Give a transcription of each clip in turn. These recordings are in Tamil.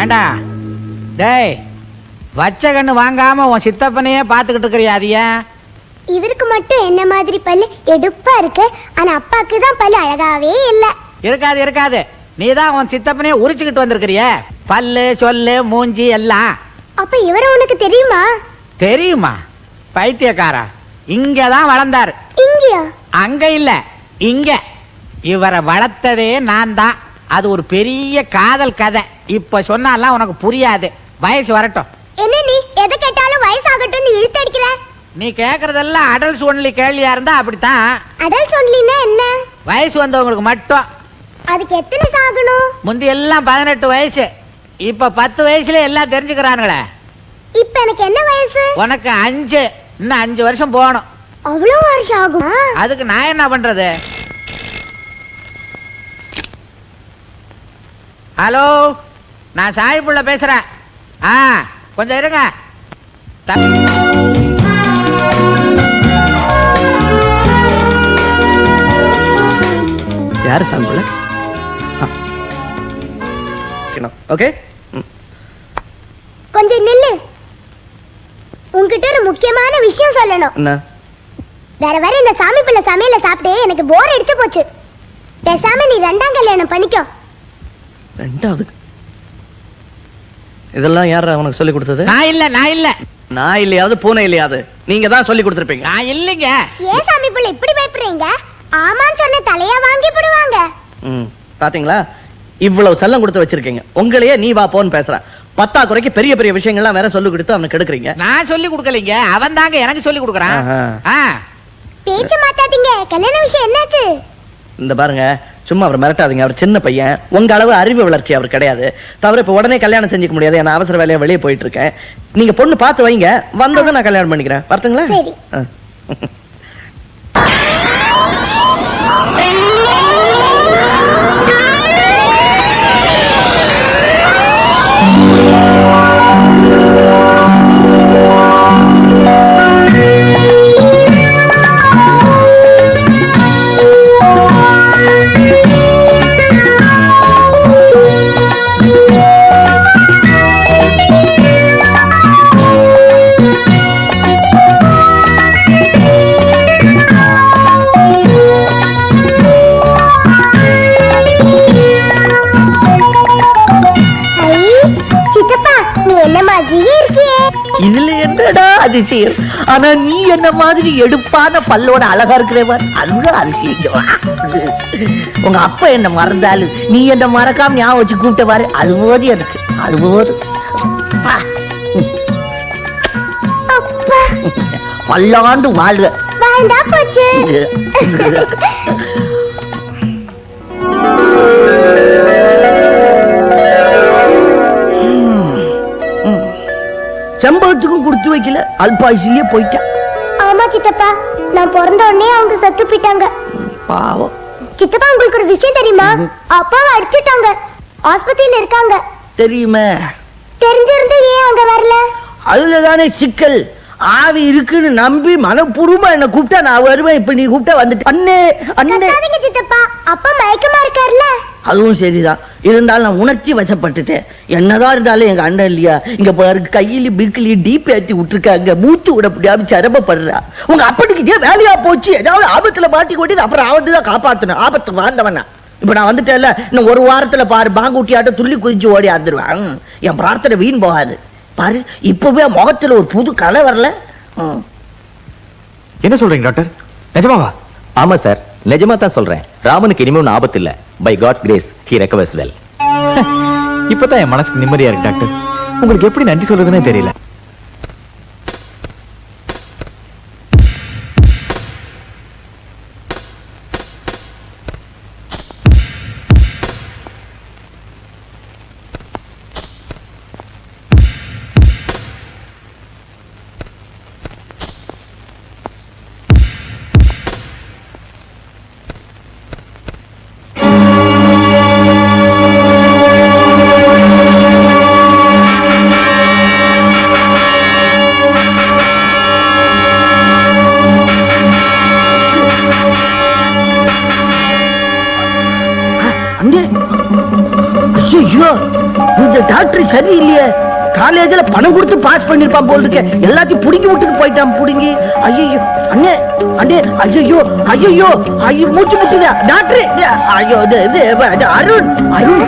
ஏண்டா? டேய் வச்ச கண்ணு வாங்காம உன் சித்தப்பனையே பார்த்துக்கிட்டு இருக்கிறியா இவருக்கு மட்டும் என்ன மாதிரி பல்லு எடுப்பா இருக்கு? ஆனா அப்பாக்கு தான் பல்லு அழகாவே இல்ல. இருக்காது இருக்காது. நீ தான் உன் சித்தப்பனையே உரிச்சுக்கிட்டு வந்திருக்கிறிய. பல்லு சொல்லு மூஞ்சி எல்லாம். அப்ப இவர உனக்கு தெரியுமா? தெரியுமா? பைத்தியக்காரா. இங்க தான் வளர்ந்தாரு. இங்கயா? அங்க இல்ல. இங்க. இவரை வளர்த்ததே நான் தான் அது ஒரு பெரிய காதல் கதை. இப்ப சொன்னாலாம் உனக்கு புரியாது. வயசு வரட்டும். என்ன நீ? எதை கேட்டாலும் வயசாகட்டும் இழுத்தடிக்கிற? நீ கேக்குறதெல்லாம் அடல்ஸ் ஒன்லி கேள்வியா இருந்தா அப்படித்தான். அடல்ட் ஒன்லினா என்ன? வயசு வந்தவங்களுக்கு மட்டும். அதுக்கு எத்தனை சாகணும்? முந்தி எல்லாம் பதினெட்டு வயசு. இப்ப பத்து வயசுல எல்லாம் தெரிஞ்சுக்கிறானுங்களே. இப்ப எனக்கு என்ன வயசு? உனக்கு அஞ்சு. இன்னும் அஞ்சு வருஷம் போகணும். அவ்வளவு வருஷம் ஆகுமா? அதுக்கு நான் என்ன பண்றது? ஹலோ நான் சாய்புள்ள பேசுறேன். ஆ கொஞ்சம் இருங்க. யாரு சாம்பிள் ஓகே? கொஞ்சம் நில்லு. உன்கிட்ட ஒரு முக்கியமான விஷயம் சொல்லணும். என்ன? வேற வேற இந்த சாமி பிள்ளை சமையல சாப்பிட்டு எனக்கு போர் அடிச்சு போச்சு. பேசாம நீ ரெண்டாம் கல்யாணம் பண்ணிக்கோ. ரெண்டாவது. இதெல்லாம் யார் உனக்கு சொல்லி கொடுத்தது? நான் இல்ல நான் இல்ல. நான் இல்லையாவது பூனை இல்லையாவது நீங்க தான் சொல்லி கொடுத்துருப்பீங்க. நான் இல்லைங்க. ஏன் சாமி பிள்ளை இப்படி பயப்படுறீங்க? ஆமான்னு சொன்ன தலையா வாங்கி போடுவாங்க. ம் பாத்தீங்களா? இவ்வளவு செல்லம் கொடுத்து வச்சிருக்கீங்க. உங்களையே நீ வா போன்னு பேசுறேன் பத்தா குறைக்கு பெரிய பெரிய விஷயங்கள்லாம் வேற சொல்லி கொடுத்து அவனுக்கு கெடுக்குறீங்க. நான் சொல்லி கொடுக்கலைங்க. அவன் தாங்க எனக்கு சொல்லி கொடுக்குறான். பேச்சு மாத்தாதீங்க. கல்யாண விஷயம் என்னாச்சு? இந்த பாருங்க சும்மா அவர் மிரட்டாதீங்க. அவர் சின்ன பையன். உங்க அளவு அறிவு வளர்ச்சி அவர் கிடையாது. தவிர இப்ப உடனே கல்யாணம் செஞ்சுக்க முடியாது. நான் அவசர வேலையா வெளியே போயிட்டு இருக்கேன் நீங்க பொண்ணு பார்த்து வைங்க. வந்ததும் நான் கல்யாணம் பண்ணிக்கிறேன். வரட்டுங்களா? அதிசயம் ஆனா நீ என்ன மாதிரி எடுப்பான பல்லோட அழகா இருக்கிறவர்? அதுதான் அதிசயம் உங்க அப்பா என்ன மறந்தாலும் நீ என்ன மறக்காம ஞாபகம் வச்சு கூப்பிட்டவாரு அது போது எனக்கு அது போது பல்லாண்டு வாழ்க. செம்பகத்துக்கும் கொடுத்து வைக்கல அல்பாயுசிலேயே போயிட்டான் ஆமா சித்தப்பா நான் பிறந்த உடனே அவங்க செத்து போயிட்டாங்க. பாவம். சித்தப்பா உங்களுக்கு ஒரு விஷயம் தெரியுமா? அப்பாவை அடிச்சிட்டாங்க. ஆஸ்பத்திரியில இருக்காங்க. தெரியுமே? தெரிஞ்சிருந்து ஏன் அங்க வரல? அதுல தானே சிக்கல். ஆவி இருக்குன்னு நம்பி மனப்பூர்வமா என்ன கூப்பிட்டா நான் வருவேன். இப்ப நீ கூப்பிட்டா வந்துட்டு. அண்ணே அண்ணே. சித்தப்பா அப்பா மயக்கமா இருக்காருல்ல. அதுவும் சரிதான். இருந்தாலும் நான் உணர்ச்சி வசப்பட்டுட்டேன். என்னதான் இருந்தாலும் எங்க அண்ணன் இல்லையா? இங்க பாரு கையில பிக்கிலி டீப் ஏத்தி விட்டுருக்காங்க. மூச்சு விட முடியாம சிரமப்படுறா. உங்க அப்பனுக்கு இதே வேலையா போச்சு? ஏதாவது ஆபத்துல மாட்டி கொட்டி அப்புறம் ஆபத்து தான் காப்பாத்தணும். ஆபத்து வாழ்ந்தவனா இப்ப நான் வந்துட்டேன்ல இன்னும் ஒரு வாரத்துல பாரு பாங்கூட்டி ஆட்ட துள்ளி குதிச்சு ஓடி ஆந்துருவேன் என் பிரார்த்தனை வீண் போகாது. பாரு இப்பவே முகத்துல ஒரு புது கலை வரல. என்ன சொல்றீங்க டாக்டர்? நிஜமாவா? ஆமா சார். நிஜமா தான் சொல்றேன். ராமனுக்கு இனிமே ஒன்றும் ஆபத்து இல்ல. By God's grace he recovers well இப்பதான் என் மனசுக்கு நிம்மதியா இருக்கு டாக்டர். உங்களுக்கு எப்படி நன்றி சொல்றதுன்னே தெரியல. பணம் கொடுத்து பாஸ் பண்ணிருப்பான் போல் இருக்க. எல்லாத்தையும் புடுங்கி விட்டுட்டு போயிட்டான் புடுங்கி. ஐயோ அண்ணே அண்ணே ஐயோ ஐயோ ஐயோ மூச்சு முட்டுதா டாக்டர் ஐயோ இது இது அருண் அருண்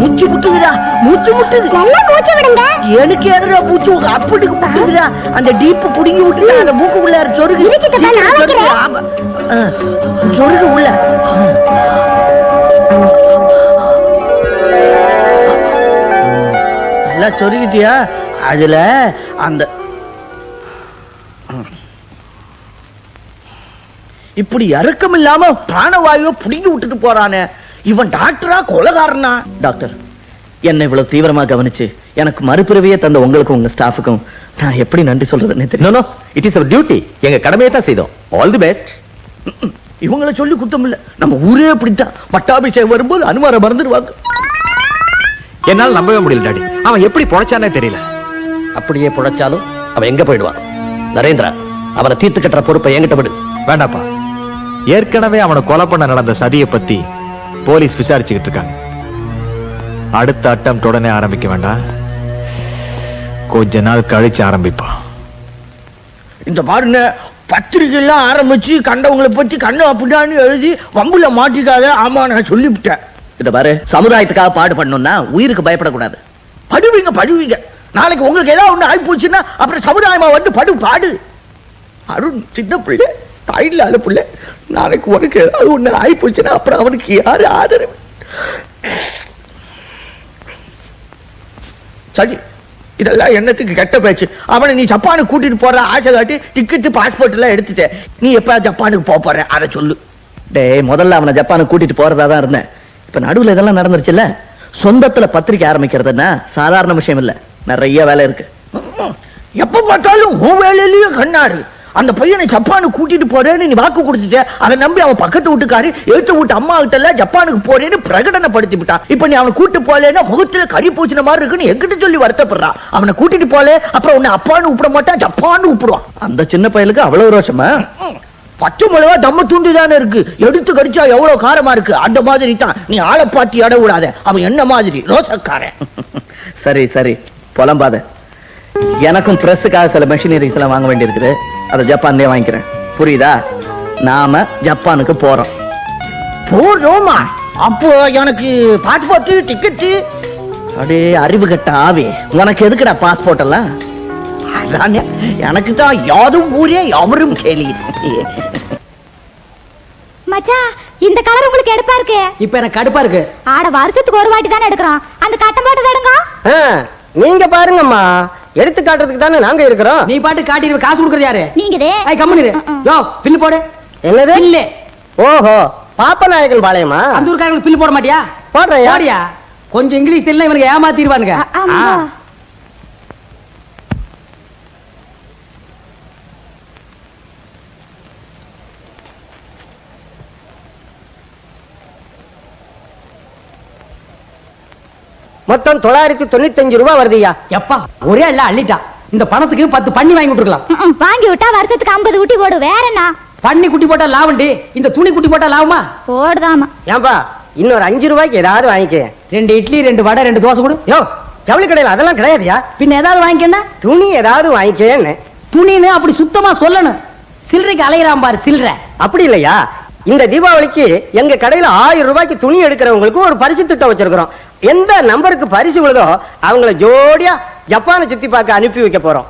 மூச்சு முட்டுதுடா மூச்சு முட்டுது நல்லா மூச்சு விடுங்க. எனக்கு எதிரா மூச்சு? அப்படிக்கு முட்டுதுடா அந்த டீப்பு புடுங்கி விட்டுட்டு அந்த மூக்கு உள்ள சொருகு. சொருகு, வைக்கிறேன். ஆமா. ஆ, நல்லா சொருகிட்டியா? அதுல அந்த இப்படி இறக்கம் இல்லாம பிராணவாயுவை புடுங்கி விட்டுட்டு போறானே. இவன் டாக்டரா கொலகாரனா? டாக்டர் என்னை இவ்வளவு தீவிரமா கவனிச்சு எனக்கு மறுபிறவியே தந்த உங்களுக்கும் உங்க ஸ்டாஃபுக்கும் நான் எப்படி நன்றி சொல்றதுன்னு no it is our duty எங்க கடமையை தான் செய்தோம். ஆல் தி பெஸ்ட் இவங்கள சொல்லி குத்தம் இல்ல நம்ம ஊரே அப்படித்தான். பட்டாபிஷேகம் வரும்போது அனுமார மறந்துடுவாங்க. என்னால நம்பவே முடியல டாடி. அவன் எப்படி பொழைச்சானே தெரியல. அப்படியே புழைச்சாலும் அவன் எங்க போயிடுவான்? நரேந்திரா அவனை தீர்த்து கட்டுற பொறுப்பை என்கிட்ட விடு. வேண்டாப்பா. ஏற்கனவே அவனை கொலை பண்ண நடந்த சதியை பத்தி போலீஸ் விசாரிச்சுக்கிட்டு இருக்காங்க. அடுத்த அட்டம் உடனே ஆரம்பிக்க வேண்டாம். கொஞ்ச நாள் கழிச்சு ஆரம்பிப்பான் இந்த பாருங்க பத்திரிகை எல்லாம் ஆரம்பிச்சு கண்டவங்களை பத்தி கண்ணு அப்படிடான்னு எழுதி வம்புல மாட்டிக்காத ஆமா நான் சொல்லிவிட்டேன். இத பாரு சமுதாயத்துக்காக பாடு பண்ணணும்னா உயிருக்கு பயப்படக்கூடாது. படுவீங்க படுவீங்க. நாளைக்கு உங்களுக்கு ஏதாவது ஒண்ணு ஆகி போச்சுன்னா அப்புறம் சமுதாயமா வந்து படு பாடு. அருண் சின்ன பிள்ளை தாயில்லாத பிள்ளை. நாளைக்கு உனக்கு ஏதாவது ஒண்ணு ஆகி போச்சுன்னா அப்புறம் அவனுக்கு யாரு ஆதரவு? சரி இதெல்லாம் என்னத்துக்கு கெட்ட பேச்சு? அவனை நீ ஜப்பானுக்கு கூட்டிட்டு போற ஆசை காட்டி டிக்கெட்டு பாஸ்போர்ட் எல்லாம் எடுத்துட்ட. நீ எப்ப ஜப்பானுக்கு போக போற? அதை சொல்லு. டேய் முதல்ல அவனை ஜப்பானுக்கு கூட்டிட்டு போறதா தான் இருந்தேன். இப்ப நடுவில் இதெல்லாம் நடந்துருச்சுல்ல? சொந்தத்துல பத்திரிக்கை ஆரம்பிக்கிறதுன்னா சாதாரண விஷயம் இல்ல. நிறைய வேலை இருக்கு. எப்ப பார்த்தாலும் உன் வேலையிலயே கண்ணாரு அந்த பையனை ஜப்பானுக்கு கூட்டிட்டு போறேன்னு நீ வாக்கு கொடுத்துட்டே அதை நம்பி அவன் பக்கத்து வீட்டுக்காரு எழுத்து வீட்டு அம்மா கிட்ட எல்லாம் ஜப்பானுக்கு போறேன்னு பிரகடனப்படுத்தி விட்டான் இப்ப நீ அவனை கூட்டு போலேன்னா முகத்துல கறி பூச்சின மாதிரி இருக்குன்னு எங்கிட்ட சொல்லி வருத்தப்படுறான் அவனை கூட்டிட்டு போல அப்புறம் உன்னை அப்பான்னு கூப்பிட மாட்டான் ஜப்பான்னு கூப்பிடுவான். அந்த சின்ன பையனுக்கு அவ்வளவு ரோஷமா? பச்சை மிளகா தம்ம துண்டு தானே இருக்கு. எடுத்து கடிச்சா எவ்வளவு காரமா இருக்கு? அந்த மாதிரி தான். நீ ஆளை பார்த்து இட விடாத. அவன் என்ன மாதிரி? ரோசக்காரன். சரி சரி. புலம்பாத. எனக்கும் பிரஸ்ஸுக்காக சில மெஷினரிஸ் எல்லாம் வாங்க வேண்டியிருக்குது. அதை ஜப்பான்லயே வாங்கிக்கிறேன். புரியுதா? நாம ஜப்பானுக்கு போறோம். போறோமா? அப்போ எனக்கு பாஸ்போர்ட் டிக்கெட்டு அப்படியே அறிவு கட்ட ஆவி. உனக்கு எதுக்குடா பாஸ்போர்ட் எல்லாம்? அதானே எனக்கு தான் யாதும் ஊரே அவரும் கேலி. மச்சான் இந்த கலர் உங்களுக்கு எடுப்பா இருக்கு. இப்ப எனக்கு கடுப்பா இருக்கு. ஆட வருஷத்துக்கு ஒரு வாட்டி தானே எடுக்கிறோம். அந்த கட்டம் போட்டு எடுங்க நீங்க பாருங்கம்மா. எடுத்து காட்டுறதுக்கு தானே நாங்க இருக்கிறோம். நீ பாட்டு காட்டிடுவ காசு கொடுக்கறது யாரு? நீங்க கம்முனு இரு. யோ பில்லு போடு. என்னது? பில்லு. ஓஹோ பாப்பநாயகன் பாளையமா? அந்த ஊருக்காரங்களுக்கு பில்லு போட மாட்டியா? போடுறேன் போடியா? கொஞ்சம் இங்கிலீஷ் தெரியல இவனுக்கு ஏமாத்திடுவானுங்க. மொத்தம் தொள்ளாயிரத்தி தொண்ணூத்தஞ்சு ரூபாய் வருதுயா எப்பா ஒரே இல்ல அள்ளிட்டான் இந்த பணத்துக்கு பத்து பண்ணி வாங்கி விட்டுருக்கலாம். வாங்கி விட்டா வருஷத்துக்கு ஐம்பது ஊட்டி போடு வேற என்ன? பண்ணி குட்டி போட்டா லாபண்டி இந்த துணி குட்டி போட்டா லாபமா போடுதாமா. ஏன்பா இன்னொரு அஞ்சு ரூபாய்க்கு ஏதாவது வாங்கிக்க. ரெண்டு இட்லி ரெண்டு வடை ரெண்டு தோசை கொடு. யோ ஜவுளி கடையில் அதெல்லாம் கிடையாதுயா பின்ன ஏதாவது வாங்கிக்கன்னா? துணி ஏதாவது வாங்கிக்கன்னு துணின்னு அப்படி சுத்தமா சொல்லணும். சில்லறைக்கு அலையிறான் பாரு சில்லறை. அப்படி இல்லையா? இந்த தீபாவளிக்கு எங்க கடையில ஆயிரம் ரூபாய்க்கு துணி எடுக்கிறவங்களுக்கு ஒரு பரிசு திட்டம் வச்சிருக்கிறோம். எந்த நம்பருக்கு பரிசு விழுதோ அவங்கள ஜோடியா ஜப்பானை சுத்தி பார்க்க அனுப்பி வைக்க போறோம்.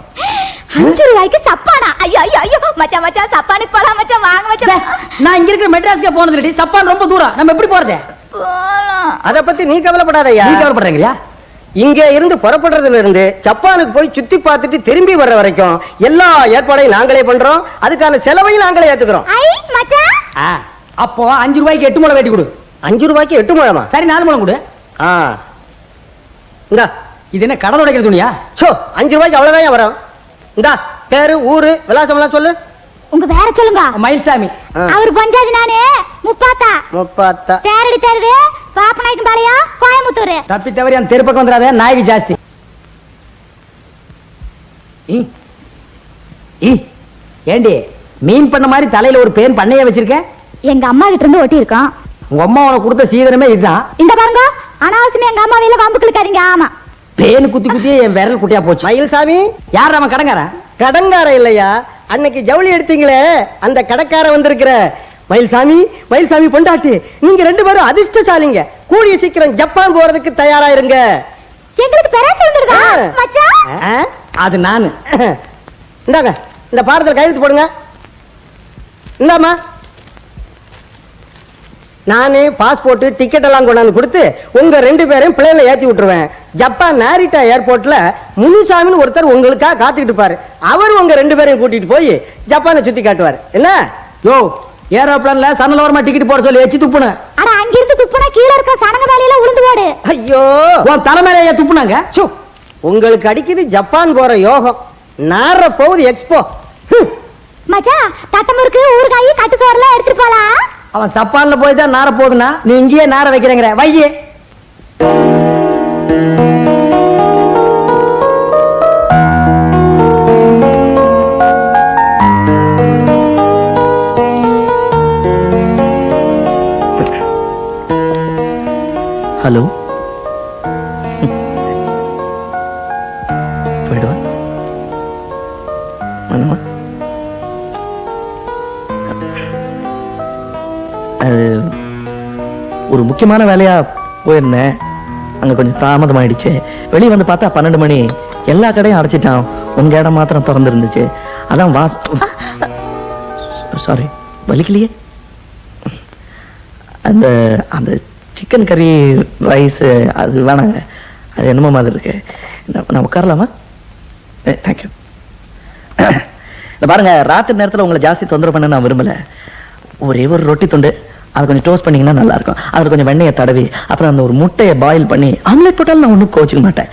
அஞ்சு ரூபாய்க்கு சப்பானா? ஐயோ ஐயோ ஐயோ. மச்சான் மச்சான் சப்பானுக்கு போலாம் மச்சான். வாங்க மச்சான். நான் இங்க இருக்கிற மெட்ராஸ்க்கே போனது இல்லடி சப்பான் ரொம்ப தூரம். நம்ம எப்படி போறது? போலாம். அத பத்தி நீ கவலைப்படாதயா நீ கவலைப்படுறீங்களா இங்க இருந்து புறப்படுறதுல இருந்து ஜப்பானுக்கு போய் சுத்தி பார்த்துட்டு திரும்பி வர்ற வரைக்கும் எல்லா ஏற்பாடையும் நாங்களே பண்றோம். அதுக்கான செலவையும் நாங்களே ஏத்துக்கிறோம். ஐ மச்சான். ஆ, அப்போ அஞ்சு ரூபாய்க்கு எட்டு முளை வெட்டி கொடு. அஞ்சு ரூபாய்க்கு எட்டு முழமா? சரி நாலு முளம் கொடு. ஆ. இந்தா இது என்ன கடை உடைக்கிற துணியா? சோ அஞ்சு ரூபாய்க்கு அவ்வளவுதான் வரும். இந்தா பேரு ஊரு விலாசம் எல்லாம் சொல்லு. உங்க வேற சொல்லுங்க. மயில்சாமி. அவர் பஞ்சாதி நானே முப்பாத்தா. முப்பாத்தா. தேரடி தேருது பாப்பநாயக்கம் பாளையம் கோயம்புத்தூர். தப்பி தவறி அந்த தெரு பக்கம் வந்துடாத நாய்க்கு ஜாஸ்தி. ஏண்டி மீன் பண்ண மாதிரி தலையில ஒரு பேன் பண்ணைய வச்சிருக்க? எங்க அம்மா கிட்ட இருந்து ஒட்டி இருக்கோம் உங்க அம்மா உனக்கு கொடுத்த சீதனமே இதுதான். இந்த பாருங்க. அனாவசியமா எங்க அம்மா வேலை வம்பு கிழக்காதீங்க. ஆமா. பேனு குத்தி குத்தி என் விரல் குட்டியா போச்சு. மயில்சாமி யார் அவன் கடங்காரன் கடங்கார இல்லையா? அன்னைக்கு ஜவுளி எடுத்தீங்களே அந்த கடக்கார வந்திருக்கிற. மயில்சாமி மயில்சாமி பொண்டாட்டி நீங்க ரெண்டு பேரும் அதிர்ஷ்டசாலிங்க. கூடிய சீக்கிரம் ஜப்பான் போறதுக்கு தயாரா இருங்க எங்களுக்கு பெராசி வந்துருதா? ஆ. மச்சான்? அது நானு. இந்தாங்க இந்த பாடத்தில் கையெழுத்து போடுங்க. இந்தாம்மா. நானே பாஸ்போர்ட் டிக்கெட் எல்லாம் கொண்டாந்து கொடுத்து உங்க ரெண்டு பேரையும் பிள்ளைகளை ஏத்தி விட்டுருவேன். ஜப்பான் நாரிட்டா ஏர்போர்ட்ல முனுசாமின்னு ஒருத்தர் உங்களுக்காக காத்துக்கிட்டு இருப்பாரு. அவர் உங்க ரெண்டு பேரையும் கூட்டிட்டு போய் ஜப்பானை சுத்தி காட்டுவார். என்ன? யோ ஏரோப்ளான்ல சன்னல் ஓரமா டிக்கெட் போட சொல்லி வச்சு துப்புன. அட அங்கிருந்து துப்புனா கீழே இருக்க சனங்க வேலையில உளுந்து போடு. ஐயோ! உன் தலைமையில துப்புனாங்க? சு, உங்களுக்கு அடிக்குது ஜப்பான் போற யோகம். நார போகுது எக்ஸ்போ. மச்சான் தட்டமுறுக்கு ஊறுகாய் கட்டு சோறுலாம் எடுத்துட்டு போலாம். அவன் சப்பான்ல போய் தான் நார போகுதுன்னா நீ இங்கேயே நார வைக்கிறேங்கிற. வையே. ஹலோ. ஒரு முக்கியமான வேலையா போயிருந்தேன். அங்க கொஞ்சம் தாமதம் ஆயிடுச்சு வெளியே வந்து பார்த்தா பன்னெண்டு மணி. எல்லா கடையும் அடைச்சிட்டான். உங்க இடம் மாத்திரம் திறந்து இருந்துச்சு அதான் வாஸ் சாரி வலிக்கலையே? அந்த அந்த சிக்கன் கறி ரைஸ் அது வேணாங்க. அது என்னமோ மாதிரி இருக்கு. நான் உட்காரலாமா? தேங்க்யூ இந்த பாருங்க ராத்திரி நேரத்தில் உங்களை ஜாஸ்தி தொந்தரவு பண்ண நான் விரும்பலை. ஒரே ஒரு ரொட்டி துண்டு. அதை கொஞ்சம் டோஸ்ட் பண்ணிங்கன்னா நல்லா இருக்கும் அதில் கொஞ்சம் வெண்ணையை தடவி அப்புறம் அந்த ஒரு முட்டையை பாயில் பண்ணி ஆம்லேட் போட்டாலும் நான் ஒன்றும் கோச்சிக்க மாட்டேன்.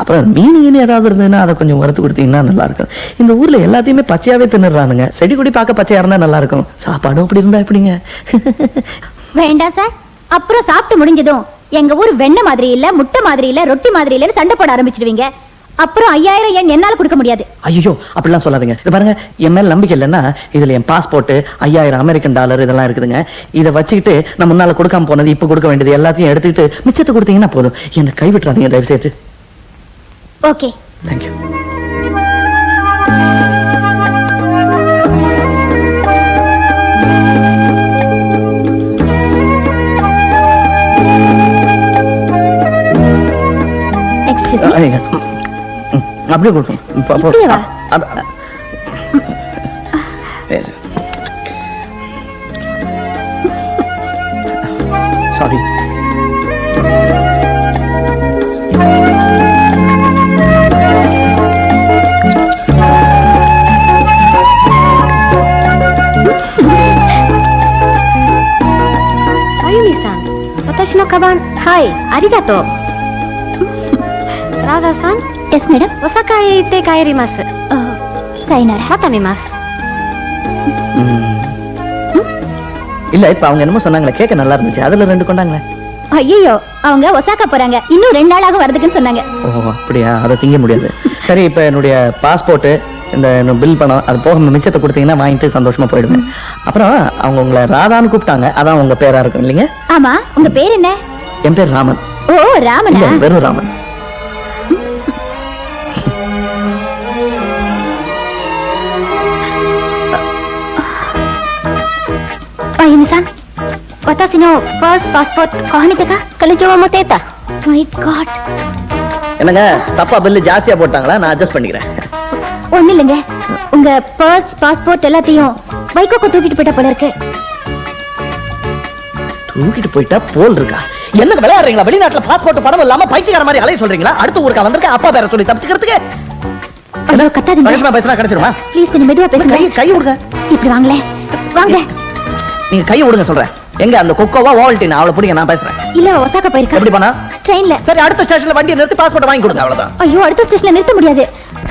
அப்புறம் மீன் கீனு ஏதாவது இருந்ததுன்னா அதை கொஞ்சம் வறுத்து கொடுத்தீங்கன்னா நல்லா இருக்கும் இந்த ஊரில் எல்லாத்தையுமே பச்சையாவே தின்னுறானுங்க செடி கொடி பார்க்க பச்சையாக இருந்தால் நல்லாயிருக்கும். சாப்பாடும் அப்படி இருந்தா எப்படிங்க? வேண்டாம் சார். அப்புறம் சாப்பிட்டு முடிஞ்சதும் எங்கள் ஊர் வெண்ணெய் மாதிரி இல்லை முட்டை மாதிரி இல்லை ரொட்டி மாதிரி இல்லைன்னு சண்டை போட ஆரம்பிச்சிடுவீங்க. அப்புறம் ஐயாயிரம் எண் என்னால கொடுக்க முடியாது. ஐயோ அப்படிலாம் சொல்லாதீங்க. இது பாருங்க என் மேல நம்பிக்கை இல்லைன்னா இதுல என் பாஸ்போர்ட் ஐயாயிரம் அமெரிக்கன் டாலர் இதெல்லாம் இருக்குதுங்க. இதை வச்சுக்கிட்டு நான் முன்னால கொடுக்காம போனது இப்ப கொடுக்க வேண்டியது எல்லாத்தையும் எடுத்துக்கிட்டு மிச்சத்தை கொடுத்தீங்கன்னா போதும். என்னை கைவிட்டுறாதீங்க தயவு செய்து ஓகே தேங்க்யூ எக்ஸ்கியூஸ் மீ அப்படியே கொடுத்தோம் இப்படியே வா. சாரி Ayumi-san, 私のカバン、はい、ありがとう。 ラダさん、 எஸ் மேடம் お酒へ行って帰ります。 சைனாரா また見ます。 இல்ல இப்ப அவங்க என்னமோ சொன்னாங்களே கேட்க நல்லா இருந்துச்சு அதுல ரெண்டு கொண்டாங்களே ஐயோ அவங்க ஒசாக்கா போறாங்க இன்னும் ரெண்டு நாளாக வரதுக்குன்னு சொன்னாங்க ஓ அப்படியா அதை திங்க முடியாது சரி இப்ப என்னுடைய பாஸ்போர்ட் இந்த பில் பணம் அது போக மிச்சத்தை கொடுத்தீங்கன்னா வாங்கிட்டு சந்தோஷமா போயிடுவேன் அப்புறம் அவங்க உங்களை ராதான்னு கூப்பிட்டாங்க அதான் உங்க பேரா இருக்கும் இல்லைங்க ஆமா உங்க பேர் என்ன என் பேர் ராமன் ஓ இல்ல ராமனா வெறும் Raman That is your first passport. காணித்தக்கா கழிச்சுவா மொத்தேத்தா. My God. என்னங்க தப்பா பில்லு ஜாஸ்தியா போட்டாங்களா? நான் அட்ஜஸ்ட் பண்ணிக்கிறேன். ஒண்ணு இல்லைங்க உங்க பர்ஸ் பாஸ்போர்ட் எல்லாத்தையும் பைக்கோக்கு தூக்கிட்டு போயிட்ட போல இருக்கு. தூக்கிட்டு போயிட்டா போல் இருக்கா? என்ன விளையாடுறீங்களா? வெளிநாட்டுல பாஸ்போர்ட் படம் இல்லாம பைத்தியக்கார மாதிரி அலைய சொல்றீங்களா? அடுத்த ஊருக்கா வந்திருக்க அப்பா பேர சொல்லி தப்பிச்சுக்கிறதுக்கு. அவ்வளவு கத்தாதீங்க. கடைசிமா பேசுனா கிடைச்சிருமா? ப்ளீஸ் கொஞ்சம் மெதுவா பேசுங்க. கை கை விடுங்க இப்படி வாங்களே வாங்க. நீங்க கை விடுங்க சொல்றேன். எங்க அந்த கொக்கோவா ஓவல்டின்? அவளை பிடிங்க நான் பேசுறேன். இல்ல அவ ஒசாக்கா போயிருக்கா? எப்படி பண்ணா ட்ரெயின்ல. சரி அடுத்த ஸ்டேஷன்ல வண்டியை நிறுத்தி பாஸ்போர்ட் வாங்கி கொடுங்க அவ்வளவுதான். ஐயோ அடுத்த ஸ்டேஷன்ல நிறுத்த முடியாது.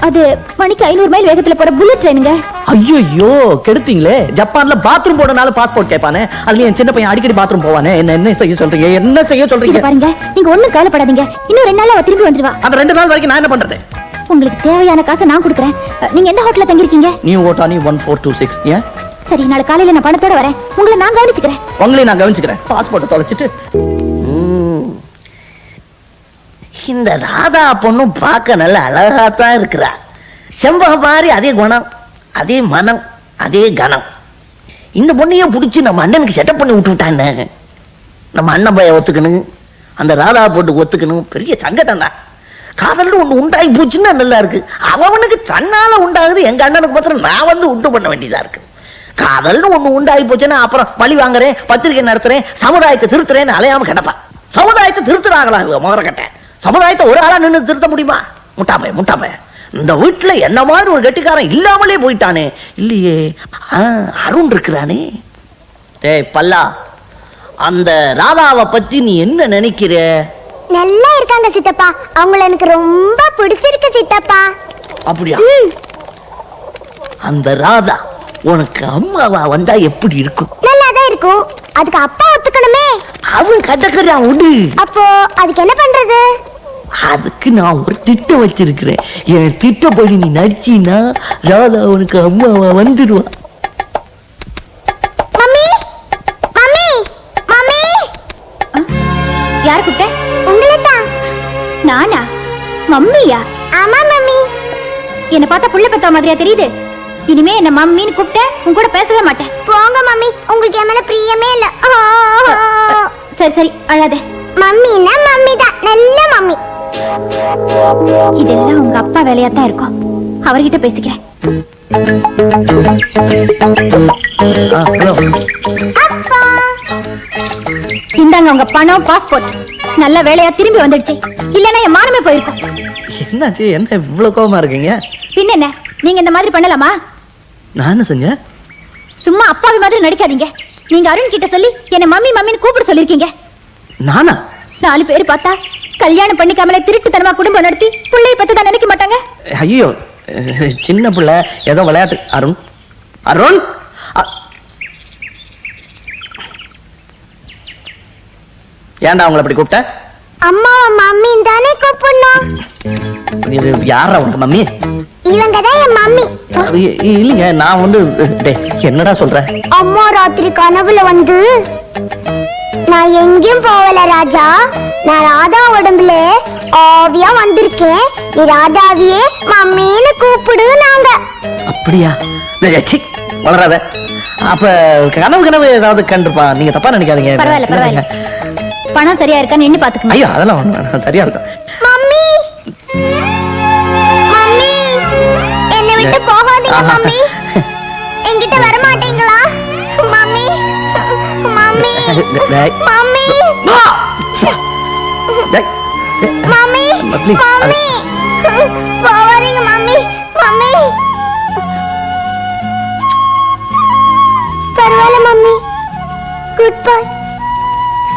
அது மணிக்கு ஐநூறு மைல் வேகத்துல போற புல்லட் ட்ரெயினுங்க. ஐயோ கெடுத்தீங்களே. ஜப்பான்ல பாத்ரூம் போடனால பாஸ்போர்ட் கேட்பானே. அதுல என் சின்ன பையன் அடிக்கடி பாத்ரூம் போவானே. என்ன என்ன செய்ய சொல்றீங்க? என்ன செய்ய சொல்றீங்க? பாருங்க நீங்க ஒண்ணும் கவலைப்படாதீங்க. இன்னும் ரெண்டு அவ திரும்பி வந்துருவா. அந்த ரெண்டு நாள் வரைக்கும் நான் என்ன பண்றது? உங்களுக்கு தேவையான காசை நான் கொடுக்குறேன். நீங்க எந்த ஹோட்டல்ல தங்கிருக்கீங்க New Otani one four two six ஏன்? சரி நாளை காலையில நான் பணத்தோட வரேன். உங்களை நான் கவனிச்சுக்கிறேன். உங்களையும் நான் கவனிச்சுக்கிறேன். பாஸ்போர்ட்டை தொலைச்சிட்டு. இந்த ராதா பொண்ணும் பார்க்க நல்ல அழகாத்தான் இருக்கிறா. செம்பக மாதிரி அதே குணம் அதே மனம் அதே கணம். இந்த பொண்ணையே பிடிச்சி நம்ம அண்ணனுக்கு செட்டப் பண்ணி விட்டுட்டான்னு நம்ம அண்ணன் பைய ஒத்துக்கணும் அந்த ராதா போட்டு ஒத்துக்கணும். பெரிய சங்கடம் தான் காதல்னு ஒண்ணு உண்டாகி போச்சுன்னா நல்லா இருக்கு. அவனுக்கு தன்னால உண்டாகுது எங்க அண்ணனுக்கு மாத்திரம் நான் வந்து உண்டு பண்ண வேண்டியதா இருக்கு. காதல்னு ஒண்ணு உண்டாகி போச்சுன்னா அப்புறம் பழி வாங்குறேன் பத்திரிக்கை நடத்துறேன் சமுதாயத்தை திருத்துறேன்னு அலையாம கிடப்பான் சமுதாயத்தை திருத்துறாங்களா? முகர கட்ட சமுதாயத்தை ஒரு ஆளா நின்று திருத்த முடியுமா? முட்டாப்பே முட்டாப்பே இந்த வீட்டுல என்ன மாதிரி ஒரு கெட்டிக்காரன் இல்லாமலே போயிட்டானே. இல்லையே. அருண் இருக்கிறானே. டேய் பல்லா. அந்த ராதாவை பத்தி நீ என்ன நினைக்கிற? நல்லா இருக்காங்க சித்தப்பா. அவங்கள எனக்கு ரொம்ப பிடிச்சிருக்கு சித்தப்பா. அப்படியா? அந்த ராதா. உனக்கு அம்மாவா வந்தா எப்படி இருக்கும்? நல்லா தான் இருக்கும். அதுக்கு அப்பா ஒத்துக்கணுமே. அவன் கதக்கிறான் விடு அப்போ அதுக்கு என்ன பண்றது? அதுக்கு நான் ஒரு திட்டம் வச்சிருக்கிறேன். என் திட்டப்படி நீ நடிச்சீன்னா ராதா உனக்கு அம்மாவா வந்துடுவா மம்மி! மம்மி! மம்மி! யார் கூப்பிட்ட? உங்களை தான் நானா? மம்மியா? ஆமா மம்மி. என்ன பார்த்தா புள்ள பெத்த மாதிரியா தெரியுது? இனிமே என்ன மம்மின்னு கூப்பிட்ட உன் கூட பேசவே மாட்டேன். போங்க மம்மி. உங்களுக்கு என் மேல பிரியமே இல்ல. சரி சரி அழாத. மம்மினா மம்மி தான் நல்ல மம்மி. இதெல்லாம் உங்க அப்பா வேலையா தான் இருக்கும். அவர்கிட்ட பேசிக்கிறேன். அப்பா. இந்தாங்க உங்க பணம் பாஸ்போர்ட் நல்ல வேலையா திரும்பி வந்துடுச்சு. இல்லன்னா என் மானமே போயிருக்கும். என்னாச்சு? என்ன இவ்வளவு கோவமா இருக்கீங்க? பின்ன என்ன நீங்க இந்த மாதிரி பண்ணலாமா? நான் என்ன செஞ்சேன்? சும்மா அப்பாவி மாதிரி நடிக்காதீங்க. நீங்க அருண் கிட்ட சொல்லி என்ன மம்மி மம்மின்னு கூப்பிட சொல்லிருக்கீங்க நானா? நாலு பேர் பார்த்தா கல்யாணம் பண்ணிக்காமலே திருட்டுத்தனமா குடும்பம் நடத்தி பிள்ளைய பத்தி நினைக்க மாட்டாங்க. ஐயோ சின்ன பிள்ளை ஏதோ விளையாட்டு. அருண்? அருண்? ஏன்டா அவங்கள அப்படி கூப்பிட்ட? அம்மா மம்மின்னு தானே கூப்பிடணும். யாரா உனக்கு மம்மி? இவங்க தான் என் மம்மி. இல்லைங்க நான் வந்து என்னடா சொல்ற? அம்மா ராத்திரி கனவுல வந்து நான் எங்கேயும் போகல ராஜா. நான் ராதா உடம்புல ஆவியா வந்திருக்கேன். நீ ராதாவியே மம்மின்னு கூப்பிடு நாங்க. அப்படியா? வளராத. அப்ப கனவு கனவு ஏதாவது கண்டிருப்பா? நீங்க தப்பா நினைக்காதீங்க. பணம் சரியா இருக்கான்னு எண்ணி பாத்துக்கங்க ஐயோ அதெல்லாம். சரியா இருக்கும் மம்மி! மம்மி! என்னை விட்டு போகாதீங்க மம்மி. என்கிட்ட வர மாட்டீங்களா mummy! Mummy! Mummy! Mummy! Mummy!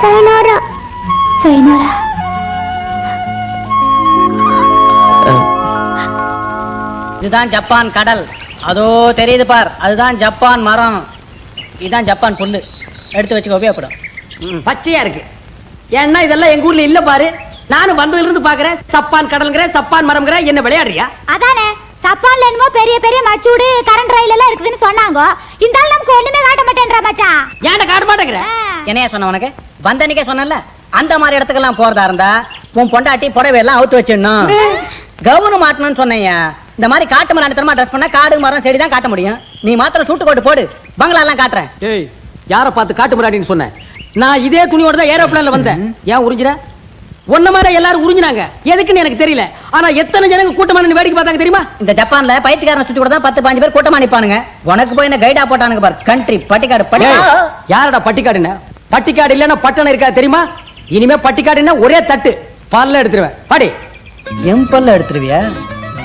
Sayonara? சைனோரா? இதுதான் ஜப்பான் கடல். அதோ தெரியுது பார். அதுதான் ஜப்பான் மரம். இதுதான் ஜப்பான் புல்லு. எடுத்து வச்சுக்க உபயோகப்படும். பச்சையா இருக்கு. ஏன்னா இதெல்லாம் எங்க ஊர்ல இல்ல பாரு. நானும் வந்ததுல இருந்து பாக்குறேன். சப்பான் கடல்ங்கிற சப்பான் மரம்ங்கிற என்ன விளையாடுறியா? அதானே சப்பான்ல என்னமோ பெரிய பெரிய மச்சூடு கரண்ட் ரயில் எல்லாம் இருக்குதுன்னு சொன்னாங்க. இந்த நமக்கு ஒண்ணுமே காட்ட மாட்டேன்றா மச்சான். ஏன்டா காட்ட மாட்டேங்கிற. என்னையா சொன்ன உனக்கு? வந்தன்னைக்கே சொன்னல அந்த மாதிரி இடத்துக்கெல்லாம் போறதா இருந்தா உன் பொண்டாட்டி புடவை எல்லாம் அவுத்து வச்சிடணும். கவுனு மாட்டணும்னு சொன்னேயா இந்த மாதிரி காட்டு மரம் அடித்தரமா ட்ரெஸ் பண்ணா காடு மரம் செடி தான் காட்ட முடியும். நீ மாத்திரம் சூட்டு கோட்டு போடு பங்களா எல்லாம் காட்டுறேன். ஏய் யார பார்த்து காட்டு முறாடின்னு சொன்னேன் நான் இதே துணியோட தான் ஏரோப்ளேன்ல வந்தேன். ஏன் உறிஞ்சிற? ஒன்ன மாதிரி எல்லாரும் உறிஞ்சினாங்க. எதுக்குன்னு எனக்கு தெரியல. ஆனா எத்தனை ஜனங்க கூட்டமா நின்னு வேடிக்கை பார்த்தாங்க தெரியுமா? இந்த ஜப்பான்ல பைத்தியக்காரன் சுத்தி கூட தான் பத்து பாஞ்சு பேர் கூட்டமா நிப்பானுங்க உனக்கு போய் என்ன கைடா போட்டானுங்க பாரு. கண்ட்ரி பட்டிக்காடு பட்டிக்காடு யாரடா பட்டிக்காடுன்னு? பட்டிக்காடு இல்லைன்னா பட்டணம் இருக்கா தெரியுமா? இனிமே பட்டிக்காடுன்னா ஒரே தட்டு. பல்ல எடுத்துருவேன். பாடி. எம்பல்ல எடுத்துருவியா?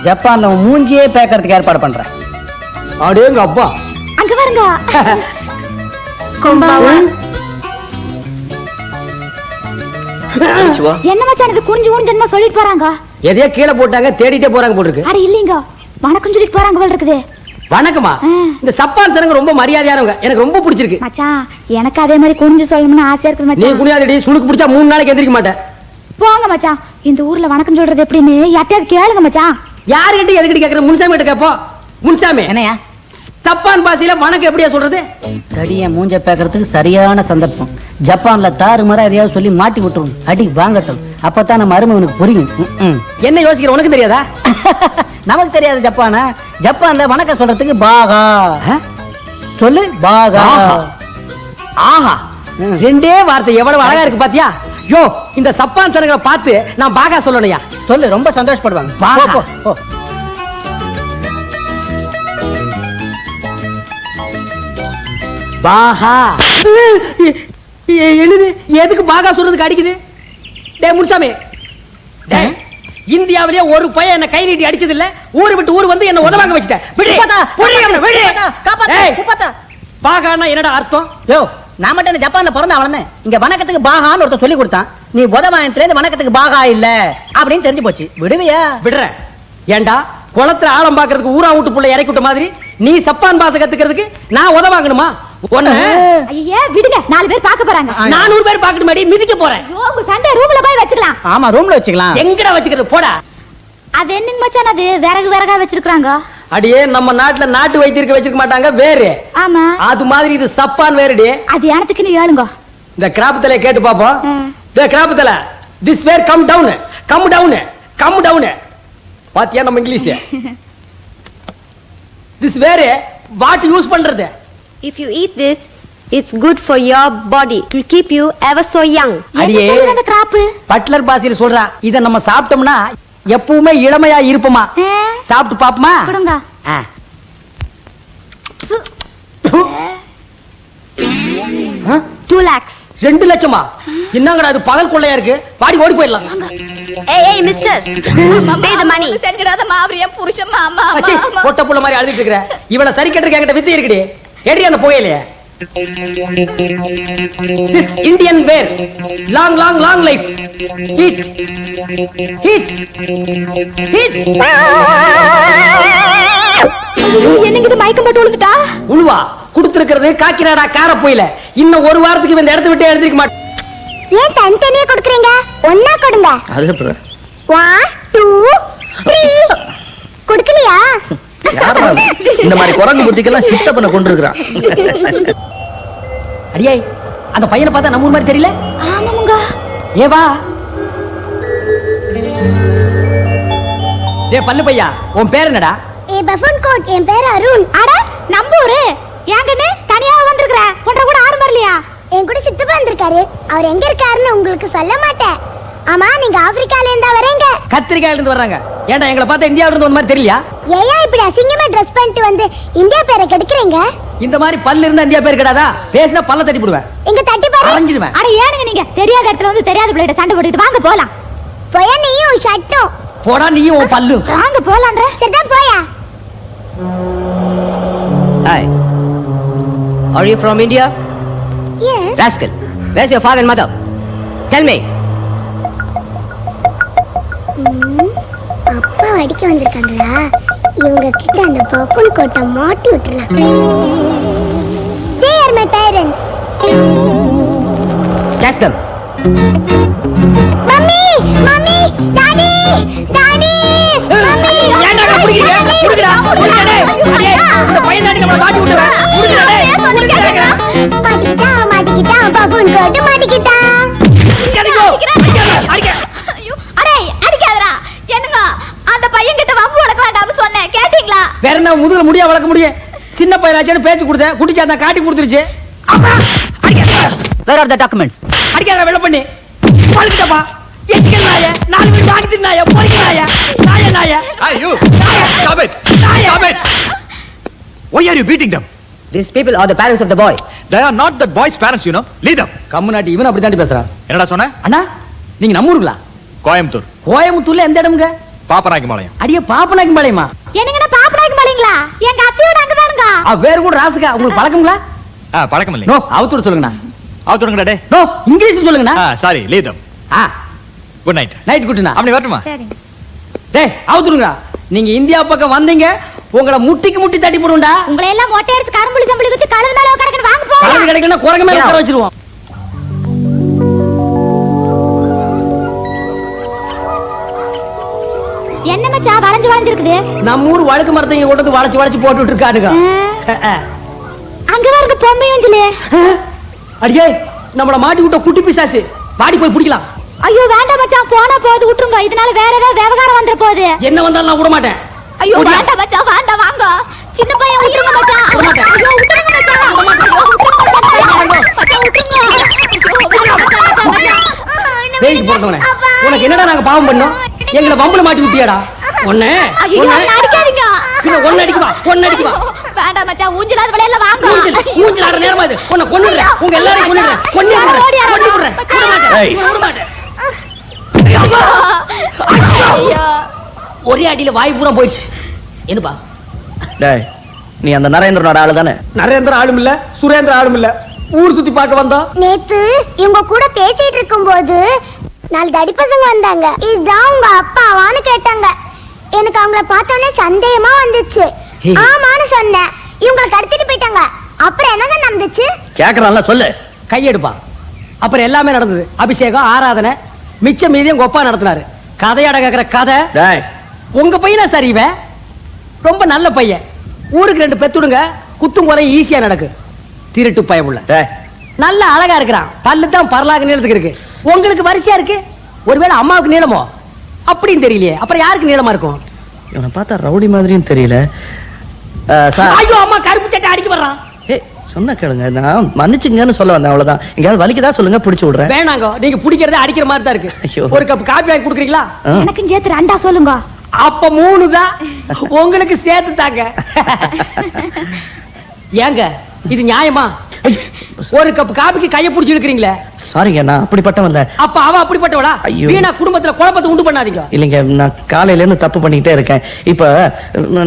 ஜப்பான்ல மூஞ்சியே பேக்கறதுக்கு ஏற்பாடு பண்றேன். அப்படியேங்க அப்பா. அங்க பாருங்க. என்ன மச்சான் இது குனிஞ்சு ஊஞ்சன்மா சொல்லிட்டு போறாங்க? எதையோ கீழே போட்டாங்க தேடிட்டே போறாங்க போட்டுருக்கு அட இல்லீங்க. வணக்கம் சொல்லிட்டு போறாங்க போல இருக்குது. வணக்கமா. இந்த சப்பான் சனங்க ரொம்ப மரியாதையானவங்க. எனக்கு ரொம்ப பிடிச்சிருக்கு. மச்சான் எனக்கு அதே மாதிரி குனிஞ்சு சொல்லணும்னு ஆசையா இருக்குது நீ மச்சான் குனியாதடி சுளுக்கு பிடிச்சா மூணு நாளைக்கு எந்திரிக்க மாட்டேன். போங்க மச்சான் இந்த ஊர்ல வணக்கம் சொல்றது எப்படின்னு யார்ட்டையாவது கேளுங்க மச்சான். யாருக்கிட்ட எதுக்கிட்ட கேக்குற? முன்சாமி கிட்ட கேப்போம் முன்சாமி. என்னையா? சப்பான் பாசையில வணக்கம் எப்படியா சொல்றது? தடிய மூஞ்ச பேக்கறதுக்கு சரியான சந்தர்ப்பம். ஜப்பான்ல தாறுமாறா எதையாவது சொல்லி மாட்டி விட்டுரும். அடி வாங்கட்டும். அப்பதான் நம்ம அருமவனுக்கு புரியும். ம்ம். என்ன யோசிக்கிற? உனக்கு தெரியாதா? நமக்கு தெரியாது ஜப்பானா. ஜப்பான்ல வணக்கம் சொல்றதுக்கு பாகா. சொல்லு பாகா. ஆஹா. ரெண்டே வார்த்தை. எவ்வளவு அழகா இருக்கு பாத்தியா? யோ இந்த சப்பான் சனங்களை பார்த்து நான் பாகா சொல்லணும்யா. சொல்லு ரொம்ப சந்தோஷப்படுவாங்க. பாகா. பாகா. எழுது எதுக்கு பாகா சொல்றதுக்கு அடிக்குது? டேய் முனுசாமி. டேய் இந்தியாவிலே ஒரு பையன் என்ன கை நீட்டி அடிச்சது இல்ல ஊரு விட்டு ஊர் வந்து என்ன உதவாங்க வச்சுட்ட விடு. விடு. அவனை, விடு ஏய், பாகான்னா என்னடா அர்த்தம்? யோ நான் மட்டும் என்ன ஜப்பான்ல பிறந்த அவளனே இங்க வணக்கத்துக்கு பாகான்னு ஒருத்தர் சொல்லி கொடுத்தான். நீ உதவாயத்துல இருந்து வணக்கத்துக்கு பாகா இல்ல அப்படின்னு தெரிஞ்சு போச்சு. விடுவியா? விடுற ஏண்டா? குளத்துல ஆழம் பாக்குறதுக்கு ஊரா விட்டு புள்ள இறக்கி விட்ட மாதிரி நீ சப்பான் பாச கத்துக்கிறதுக்கு நான் உதவாங்கணுமா? ஒண்ணு ஐயே விடுங்க. நாலு பேர் பார்க்க போறாங்க. நானூறு பேர் பாக்கட்டு மாடி மிதிக்க போறேன். ஐயோ, உங்க சண்டை ரூம்ல போய் வச்சுக்கலாம். ஆமா ரூம்ல வச்சுக்கலாம். எங்கடா வச்சுக்கிறது? போடா. அது என்னங்க மச்சான் அது? விறகு விறகா வச்சிருக்காங்க அடியே நம்ம நாட்டுல நாட்டு வைத்தியருக்கு வச்சிருக்க மாட்டாங்க வேறு. ஆமா. அது மாதிரி இது சப்பான் வேறுடி. அது எனத்துக்கு நீ ஏழுங்க. இந்த கிராப் தலை கேட்டு பாப்போம். இந்த கிராப் தலை this where come down come down come down பாத்தியா நம்ம English? This where what use பண்றது? If you eat this, it's good for your body. It will keep you ever so young. அடியே அந்த கிராப்பு? பட்லர் பாசியில் சொல்றா இத நம்ம சாப்பிட்டோம்னா எப்பவுமே இளமையா இருப்போமா? சாப்பிட்டு பாப்போமா? கொடுங்க? டூ லேக்ஸ் ரெண்டு லட்சமா? என்னங்கடா அது பகல் கொள்ளையா இருக்கு? பாடி ஓடி போயிடலாம். hey, mister. Pay the money. செஞ்சிடாதமா அவர் என் புருஷன் மாமா அச்சி, பொட்ட புள்ள மாதிரி அழுதுட்டு இருக்கிற. இவள சரி கட்டுறதுக்கு என்கிட்ட வித்து இருக்குடி. ஏடி அந்த போயலையே Indian where long long long life heat heat heat என்னங்க இது மயக்கம் போட்டு விழுந்துட்டா? உழுவா. கொடுத்திருக்கிறது காக்கினாடா கார போயில இன்னும் ஒரு வாரத்துக்கு இந்த இடத்த விட்டு எழுந்திருக்க மாட்டேன். ஏன் தனித்தனியா கொடுக்குறீங்க? ஒன்னா கொடுங்க. அது அப்புறம் ஒன் டூ த்ரீ கொடுக்கலையா? இந்த மாதிரி குரங்கு புத்திக்கெல்லாம் சித்தப்பனை கொண்டிருக்கிறான் அடியே அந்த பையனை பார்த்தா நம்ம ஊர் மாதிரி தெரியல? ஆமாமுங்க ஏ வா. டேய் பல்லு பையா உன் பேர் என்னடா? ஏ பஃபன் கோட் என் பேர் அருண். அட நம்பூரு ஏங்கன்னு தனியா வந்திருக்கிற. உன்ற கூட ஆறு வரலையா என் கூட சித்தப்பா வந்திருக்காரு. அவர் எங்க இருக்காருன்னு உங்களுக்கு சொல்ல மாட்டேன். ஆமா நீங்க ஆப்பிரிக்கால இருந்தா வரீங்க. கத்திரிக்காயில இருந்து வர்றாங்க. ஏன்டா எங்களை பார்த்தா இந்தியாவில இருந்து வந்த மாதிரி தெரியலையா? ஏயா இப்படி அசிங்கமா ட்ரெஸ் பண்ணிட்டு வந்து இந்தியா பேரை கெடுக்குறீங்க? இந்த மாதிரி பல்லு இருந்தா இந்தியா பேர் கிடையாதா பேசினா பல்ல தட்டி போடுவேன். எங்க தட்டி பாரு. அரைஞ்சிடுவேன். அட ஏனுங்க நீங்க? தெரியாத இடத்துல வந்து தெரியாத பிள்ளைகிட்ட சண்டை போட்டுட்டு வாங்க போலாம். போயா நீயும் ஷட்டும் போடா நீயும் உன் பல்லு. வாங்க போலான்ற சரிதான் போயா. Hi. Are you from India? Yes Rascal. Where's your father and mother? Tell me. அடிக்க வந்திருக்காங்களா இவங்க கிட்ட அந்த பப்புன் கோட்டை மாட்டி விட்டுறலாம் They are my parents. Catch them. Mummy mummy daddy daddy ஏன்டா? புடிங்கடா, புடிங்கடா, டேய். அடே, இந்த பையன் தாண்டி நம்மளை மாட்டி விட்டுருவேன். புடிங்கடா, டேய். புடிங்கடா. மாட்டிக்கிட்டா மாட்டிக்கிட்டா பப்புன் கோட்டை மாட்டிக்கிட்டா. அடிக்காத, அடிக்க. அடே அடிக்காதடா என்னங்க அந்த பையன் கிட்ட வம்பு வளர்க்க வேண்டாம்னு சொன்னேன் கேட்டீங்களா? வேற என்ன முதுகுல முடியா வளர்க்க முடியும்? சின்ன பையனாச்சேன்னு பேச்சு கொடுத்தேன். குடிச்சா தான் காட்டி கொடுத்துருச்சு. Where are the documents? அடிக்காத வெள்ள பண்ணி. பழுக்கிட்டப்பா எச்சிக்கல் நாய நாலு பேர் வாங்கி நாய பொறிக்க நாய நாய Stop it! Why are you beating them? These people are the parents of the boy. They are not that boy's parents, you know. Leave them. கம்மு நாட்டி இவன் அப்படி தாண்டி பேசுறான். என்னடா சொன்ன? அண்ணா நீங்க நம்ம ஊருங்களா? கோயம்புத்தூர். கோயம்புத்தூர்ல எந்த இடமுங்க? பாப்பநாயக்கு மாலயம் அடியே பாப்பனாக்கி பாளையமா என்னங்கண்ணா பாப்பனாக்கு மாட்டீங்களா எங்க அத்தையோட அங்கதானுங்க ஆ வேற கூட ராசுக்கா உங்களுக்கு பழக்கங்களா ஆ பழக்கம் இல்லை நோ அவுத்தோட சொல்லுங்கண்ணா. அவுத்துடுங்கடா டே நோ இங்கிலீஷ் சொல்லுங்கண்ணா. ஆ சாரி லீவ் தம் ஆ. குட் நைட் நைட் குட்டுண்ணா. அப்படி வரட்டுமா? சரி டேய் அவுத்துடுங்க நீங்க இந்தியா பக்கம் வந்தீங்க உங்களை முட்டிக்கு முட்டி தட்டி போடுண்டா உங்களை எல்லாம் மொட்டை அடிச்சு கரும்புளி சம்பளி குத்தி கழுது மேல வாங்க போங்க. கிடைக்கணும் குரங்க மேல உட்கார வச்சிருவோம். என்ன மச்சான் வளைஞ்சு வளைஞ்சிருக்குது? நம்ம ஊர் வழுக்கு மரத்தை இங்க கொண்டு வளைச்சு வளைச்சு போட்டுட்டு இருக்கானுங்க ஆ. அங்கதான் இருக்கு பொம்மை அஞ்சலி. அடியே நம்மள மாட்டி விட்ட குட்டி பிசாசு. பாடி போய் பிடிக்கலாம். ஐயோ வேண்டாம் மச்சான் போனா போகுது விட்டுருங்க. இதனால வேற ஏதாவது விவகாரம் வந்துட போகுது. என்ன வந்தாலும் நான் விட மாட்டேன் ஐயோ. வேண்டாம் மச்சான் வேண்டாம் வாங்க. சின்ன பையன் விட்டுருங்க மச்சான். விட மாட்டேன். ஐயோ விட்டுருங்க மச்சான். ஐயோ, விட்டுருங்க மச்சான். விட்டுருங்க மச்சான், மச்சான். வேலைக்கு போறவனே உனக்கு என்னடா நாங்க பாவம் பண்ணோம்? எங்களை பம்புல மாட்டி விட்டியாடா? ஒண்ணு ஒண்ணு. என்ன அடிக்காதீங்க. பின்ன ஒண்ணு அடிக்குவா ஒண்ணு அடிக்குவா. வேண்டாம் மச்சான் ஊஞ்சலாத விளையாடல வாங்க. ஊஞ்சல் ஊஞ்சல் ஆடுற நேரமா இது? உன்னை கொன்னுடுறேன். உங்க எல்லாரையும் கொன்னுடுறேன். கொன்னுடுறேன். கொன்னுடுறேன். விட மாட்டேன் ஏய். விட மாட்டேன் ஐயோ. ஒரே அடியில வாய் பூரா போயிடுச்சு. என்னப்பா? டேய் நீ அந்த நரேந்திரனோட ஆளு தானே நரேந்திர ஆளும் இல்ல சுரேந்திர ஆளும் இல்ல. ஊர் சுத்தி பார்க்க வந்தா? நேத்து இவங்க கூட பேசிட்டு இருக்கும்போது நாலு தடி பசங்க வந்தாங்க. இதுதான் உங்க அப்பாவான்னு கேட்டாங்க. எனக்கு அவங்கள பார்த்தோன்னே சந்தேகமா வந்துச்சு. ஆமான்னு சொன்னேன். இவங்களை கடத்திட்டு போயிட்டாங்க. அப்புறம் என்னங்க நடந்துச்சு? கேக்குறான்ல சொல்லு. கையெடுப்பா. அப்புறம் எல்லாமே நடந்தது. அபிஷேகம் ஆராதனை மிச்சம் மீதியும் கொப்பா நடத்தினாரு. கதையாட கேக்குற கதை. டேய். உங்க பையனா சார் இவன்? ரொம்ப நல்ல பையன். ஊருக்கு ரெண்டு பெத்துடுங்க. குத்தும் குறை ஈஸியா நடக்கு. திருட்டு பயமுள்ள நல்ல அழகா இருக்கிறான். பல்லு தான் பரலாக நீளத்துக்கு இருக்கு. உங்களுக்கு வரிசையா இருக்கு? ஒருவேளை அம்மாவுக்கு நீளமோ? அப்படின்னு தெரியலையே. அப்புறம் யாருக்கு நீளமா இருக்கும்? இவனை பார்த்தா ரவுடி மாதிரியும் தெரியல. ஐயோ அம்மா கருப்பு சட்டை அடிக்க வர்றான். சொன்ன கேளுங்க. நான் மன்னிச்சுங்கன்னு சொல்ல வந்தேன் அவ்வளவுதான். எங்கேயாவது வலிக்குதா சொல்லுங்க பிடிச்சு விடுறேன். வேணாங்க நீங்க பிடிக்கிறதே அடிக்கிற மாதிரி தான். இருக்கு. ஒரு கப் காப்பி வாங்கி கொடுக்குறீங்களா. எனக்கும் சேர்த்து ரெண்டா சொல்லுங்க. அப்ப மூணு தான். உங்களுக்கு சேர்த்து தாங்க. ஏங்க இது நியாயமா? ஒரு கப் காபிக்கு கைய புடிச்சு இழுக்கிறீங்களே? சாரிங்க நான் அப்படிப்பட்டவன் இல்ல. அப்ப அவ அப்படிப்பட்டவளா? ஐயோ. வீணா குடும்பத்துல குழப்பத்தை உண்டு பண்ணாதீங்க. இல்லைங்க நான் காலையில இருந்து தப்பு பண்ணிக்கிட்டே இருக்கேன். இப்ப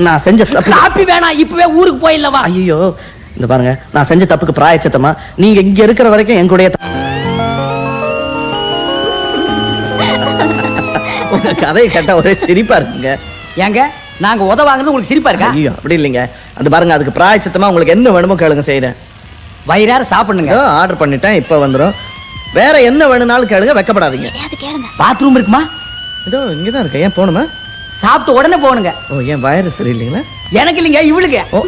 நான் செஞ்ச காப்பி வேணாம் இப்பவே ஊருக்கு போயிடலவா ஐயோ இந்த பாருங்க நான் செஞ்ச தப்புக்கு பிராயச்சித்தமா? நீங்க இங்க இருக்கிற வரைக்கும் எங்களுடைய உங்க கதையை கேட்டா ஒரே சிரிப்பா இருக்குங்க. ஏங்க நாங்க உத வாங்குறது உங்களுக்கு சிரிப்பா இருக்கா? ஐயோ அப்படி இல்லைங்க. அது பாருங்க அதுக்கு பிராயச்சித்தமா உங்களுக்கு என்ன வேணுமோ கேளுங்க செய்யறேன் வயிறார சாப்பிடுங்க. ஆர்டர் பண்ணிட்டேன் இப்ப வந்துரும். வேற என்ன வேணும்னாலும் கேளுங்க வெக்கப்படாதீங்க. அது கேளுங்க. பாத்ரூம் இருக்குமா? இதோ இங்கதான் இருக்கேன். ஏன் போகணுமா? சாப்பிட்டு உடனே போகணுங்க. ஓ ஏன் வயறு சரியில்லைங்களா? எனக்கு இல்லைங்க இவளுக்கு. ஓ.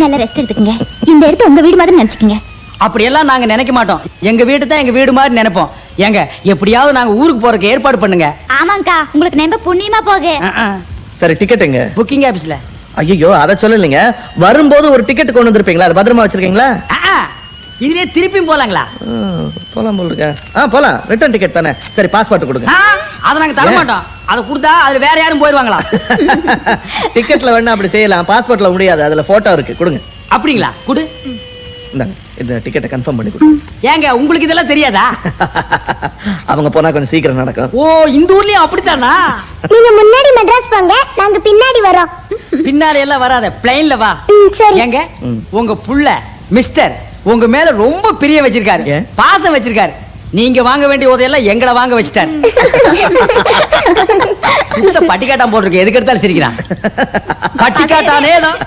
நல்ல ரெஸ்ட் எடுத்துக்கங்க. இந்த இடத்த உங்க வீடு மாதிரி நினைச்சுக்கங்க. அப்படியெல்லாம் நாங்க நினைக்க மாட்டோம். எங்க வீடு தான் எங்க வீடு மாதிரி நினைப்போம். ஏங்க எப்படியாவது நாங்க ஊருக்கு போறதுக்கு ஏற்பாடு பண்ணுங்க. ஆமாங்கக்கா உங்களுக்கு நம்ப புண்ணியமா போகு சரி டிக்கெட் எங்க? புக்கிங் ஆபீஸ்ல ஐயோ அதை சொல்லலைங்க. வரும்போது ஒரு டிக்கெட் கொண்டு வந்திருப்பீங்களா? அது பத்திரமா வச்சிருக்கீங்களா? இதுலயே திருப்பியும் போலாங்களா? போலாம் போல இருக்க. ஆ போலாம். ரிட்டர்ன் டிக்கெட் தானே. சரி பாஸ்போர்ட் கொடுங்க. அத நாங்க தர? மாட்டோம். அதை கொடுத்தா அது வேற யாரும் போயிருவாங்களா? டிக்கெட்ல வேணா அப்படி செய்யலாம். பாஸ்போர்ட்ல முடியாது. அதுல போட்டோ இருக்கு. கொடுங்க. அப்படிங்களா? குடு. இந்த டிக்கெட்டை கன்ஃபார்ம் பண்ணி கொடுங்க. ஏங்க உங்களுக்கு இதெல்லாம் தெரியாதா? அவங்க போனா கொஞ்சம் சீக்கிரம் நடக்கும். ஓ இந்த ஊர்லயும் அப்படித்தானா? நீங்க முன்னாடி மெட்ராஸ் போங்க நாங்க பின்னாடி வரோம். பின்னாடி எல்லாம் வராத பிளைன்ல வா. ஏங்க. உங்க புள்ள மிஸ்டர் உங்க மேல ரொம்ப பிரிய வச்சிருக்காரு? பாசம் வச்சிருக்காரு. நீங்க வாங்க வேண்டிய உதவியெல்லாம் எங்களை வாங்க வச்சுட்டாரு. பட்டிக்காட்டான் போட்டிருக்கு எதுக்கு எடுத்தாலும் சிரிக்கிறான். பட்டிக்காட்டானே தான்.